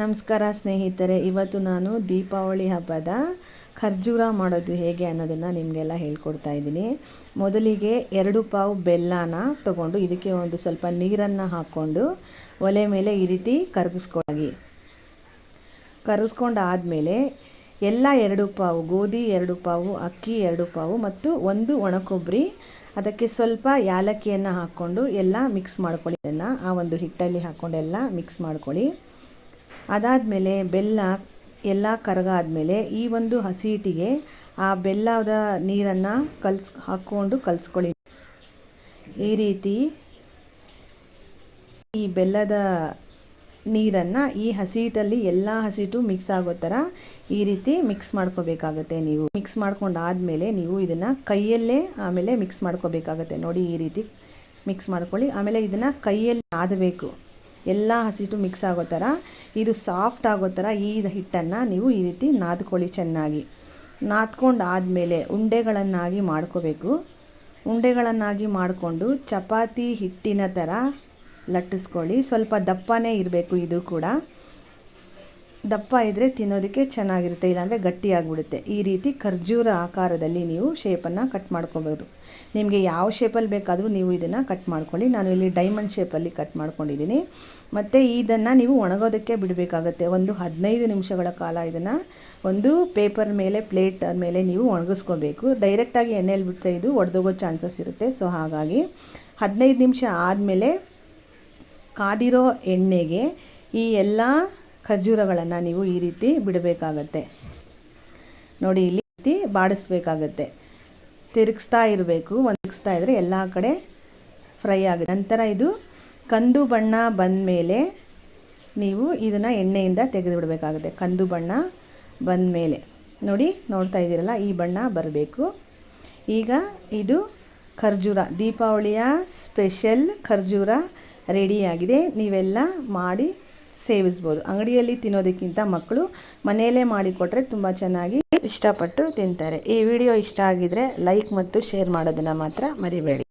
ನಮಸ್ಕಾರ ಸ್ನೇಹಿತರೆ, ಇವತ್ತು ನಾನು ದೀಪಾವಳಿ ಹಬ್ಬದ ಖರ್ಜೂರ ಮಾಡೋದು ಹೇಗೆ ಅನ್ನೋದನ್ನು ನಿಮಗೆಲ್ಲ ಹೇಳ್ಕೊಡ್ತಾ ಇದ್ದೀನಿ. ಮೊದಲಿಗೆ ಎರಡು ಪಾವು ಬೆಲ್ಲನ ತಗೊಂಡು ಇದಕ್ಕೆ ಒಂದು ಸ್ವಲ್ಪ ನೀರನ್ನು ಹಾಕ್ಕೊಂಡು ಒಲೆ ಮೇಲೆ ಈ ರೀತಿ ಕರಗಿಸ್ಕೊಳ್ಳಿ. ಕರಗಿಸ್ಕೊಂಡಾದಮೇಲೆ ಎಲ್ಲ ಎರಡು ಪಾವು, ಗೋಧಿ ಎರಡು ಪಾವು, ಅಕ್ಕಿ ಎರಡು ಪಾವು ಮತ್ತು ಒಂದು ಒಣಕೊಬ್ಬರಿ, ಅದಕ್ಕೆ ಸ್ವಲ್ಪ ಯಾಲಕ್ಕಿಯನ್ನು ಹಾಕ್ಕೊಂಡು ಎಲ್ಲ ಮಿಕ್ಸ್ ಮಾಡ್ಕೊಳ್ಳಿ. ಇದನ್ನು ಆ ಒಂದು ಹಿಟ್ಟಲ್ಲಿ ಹಾಕ್ಕೊಂಡು ಎಲ್ಲ ಮಿಕ್ಸ್ ಮಾಡ್ಕೊಳ್ಳಿ. ಅದಾದಮೇಲೆ ಬೆಲ್ಲ ಎಲ್ಲ ಕರಗಾದ್ಮೇಲೆ ಈ ಒಂದು ಹಸಿ ಹಿಟ್ಟಿಗೆ ಆ ಬೆಲ್ಲದ ನೀರನ್ನು ಕಲ್ಸ್ ಹಾಕ್ಕೊಂಡು ಕಲಿಸ್ಕೊಳ್ಳಿ. ಈ ರೀತಿ ಈ ಬೆಲ್ಲದ ನೀರನ್ನು ಈ ಹಸಿಟ್ಟಲ್ಲಿ ಎಲ್ಲ ಹಸಿಟ್ಟು ಮಿಕ್ಸ್ ಆಗೋ ಥರ ಈ ರೀತಿ ಮಿಕ್ಸ್ ಮಾಡ್ಕೋಬೇಕಾಗತ್ತೆ ನೀವು. ಮಿಕ್ಸ್ ಮಾಡ್ಕೊಂಡಾದಮೇಲೆ ನೀವು ಇದನ್ನು ಕೈಯಲ್ಲೇ ಆಮೇಲೆ ಮಿಕ್ಸ್ ಮಾಡ್ಕೋಬೇಕಾಗತ್ತೆ. ನೋಡಿ ಈ ರೀತಿ ಮಿಕ್ಸ್ ಮಾಡ್ಕೊಳ್ಳಿ. ಆಮೇಲೆ ಇದನ್ನು ಕೈಯಲ್ಲಿ ನಾದಬೇಕು. ಎಲ್ಲ ಹಸಿಟ್ಟು ಮಿಕ್ಸ್ ಆಗೋ ಥರ ಇದು ಸಾಫ್ಟ್ ಆಗೋ ಥರ ಈ ಹಿಟ್ಟನ್ನು ನೀವು ಈ ರೀತಿ ನಾದ್ಕೊಳ್ಳಿ ಚೆನ್ನಾಗಿ. ನಾದ್ಕೊಂಡು ಆದಮೇಲೆ ಉಂಡೆಗಳನ್ನಾಗಿ ಮಾಡ್ಕೋಬೇಕು. ಉಂಡೆಗಳನ್ನಾಗಿ ಮಾಡಿಕೊಂಡು ಚಪಾತಿ ಹಿಟ್ಟಿನ ಥರ ಲಟ್ಟಿಸ್ಕೊಳ್ಳಿ. ಸ್ವಲ್ಪ ದಪ್ಪನೇ ಇರಬೇಕು ಇದು ಕೂಡ. ದಪ್ಪ ಇದ್ದರೆ ತಿನ್ನೋದಕ್ಕೆ ಚೆನ್ನಾಗಿರುತ್ತೆ, ಇಲ್ಲಾಂದರೆ ಗಟ್ಟಿಯಾಗಿಬಿಡುತ್ತೆ. ಈ ರೀತಿ ಖರ್ಜೂರ ಆಕಾರದಲ್ಲಿ ನೀವು ಶೇಪನ್ನು ಕಟ್ ಮಾಡ್ಕೊಬೋದು. ನಿಮಗೆ ಯಾವ ಶೇಪಲ್ಲಿ ಬೇಕಾದರೂ ನೀವು ಇದನ್ನು ಕಟ್ ಮಾಡ್ಕೊಳ್ಳಿ. ನಾನು ಇಲ್ಲಿ ಡೈಮಂಡ್ ಶೇಪಲ್ಲಿ ಕಟ್ ಮಾಡ್ಕೊಂಡಿದ್ದೀನಿ. ಮತ್ತು ಇದನ್ನು ನೀವು ಒಣಗೋದಕ್ಕೆ ಬಿಡಬೇಕಾಗತ್ತೆ. ಒಂದು ಹದಿನೈದು ನಿಮಿಷಗಳ ಕಾಲ ಇದನ್ನು ಒಂದು ಪೇಪರ್ ಮೇಲೆ ಪ್ಲೇಟ್ ಮೇಲೆ ನೀವು ಒಣಗಿಸ್ಕೋಬೇಕು. ಡೈರೆಕ್ಟಾಗಿ ಎಣ್ಣೆಯಲ್ಲಿ ಬಿಟ್ಟರೆ ಇದು ಒಡೆದೋಗೋ ಚಾನ್ಸಸ್ ಇರುತ್ತೆ. ಸೊ ಹಾಗಾಗಿ ಹದಿನೈದು ನಿಮಿಷ ಆದಮೇಲೆ ಕಾದಿರೋ ಎಣ್ಣೆಗೆ ಈ ಎಲ್ಲ ಖರ್ಜೂರಗಳನ್ನು ನೀವು ಈ ರೀತಿ ಬಿಡಬೇಕಾಗತ್ತೆ. ನೋಡಿ, ಇಲ್ಲಿ ರೀತಿ ಬಾಡಿಸ್ಬೇಕಾಗತ್ತೆ. ತಿರುಗಿಸ್ತಾ ಇರಬೇಕು ತಿರುಗಿಸ್ತಾ ಇದ್ದರೆ ಎಲ್ಲ ಕಡೆ ಫ್ರೈ ಆಗುತ್ತೆ. ನಂತರ ಇದು ಕಂದು ಬಣ್ಣ ಬಂದ ಮೇಲೆ ನೀವು ಇದನ್ನು ಎಣ್ಣೆಯಿಂದ ತೆಗೆದು ಬಿಡಬೇಕಾಗುತ್ತೆ. ಕಂದು ಬಣ್ಣ ಬಂದ ಮೇಲೆ ನೋಡಿ, ನೋಡ್ತಾ ಇದ್ದೀರಲ್ಲ, ಈ ಬಣ್ಣ ಬರಬೇಕು. ಈಗ ಇದು ಖರ್ಜೂರ, ದೀಪಾವಳಿಯ ಸ್ಪೆಷಲ್ ಖರ್ಜೂರ ರೆಡಿಯಾಗಿದೆ ನೀವೆಲ್ಲ ಮಾಡಿ ಸೇವಿಸ್ಬೋದು. ಅಂಗಡಿಯಲ್ಲಿ ತಿನ್ನೋದಕ್ಕಿಂತ ಮಕ್ಕಳು ಮನೆಯಲ್ಲೇ ಮಾಡಿಕೊಟ್ರೆ ತುಂಬ ಚೆನ್ನಾಗಿ ಇಷ್ಟಪಟ್ಟು ತಿಂತಾರೆ. ಈ ವಿಡಿಯೋ ಇಷ್ಟ ಆಗಿದರೆ ಲೈಕ್ ಮತ್ತು ಶೇರ್ ಮಾಡೋದನ್ನು ಮಾತ್ರ ಮರಿಬೇಡಿ.